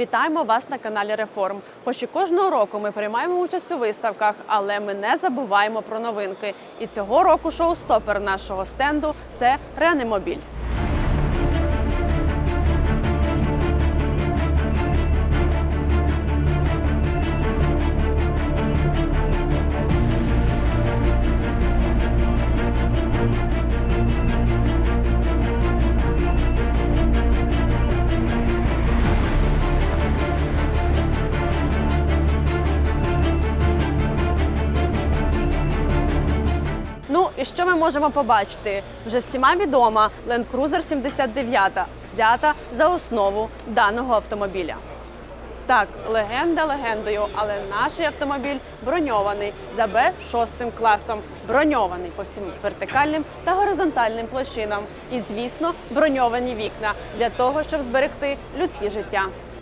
Вітаємо вас на каналі Реформ. Хоч і кожного року ми приймаємо участь у виставках, але ми не забуваємо про новинки. І цього року шоу-стопер нашого стенду це Реанімобіль. Ну і що ми можемо побачити? Вже всіма відома Land Cruiser 79 взята за основу даного автомобіля. Так, легенда легендою, але наш автомобіль броньований за Б6 класом, броньований по всім вертикальним та горизонтальним площинам. І, звісно, броньовані вікна для того, щоб зберегти людське життя.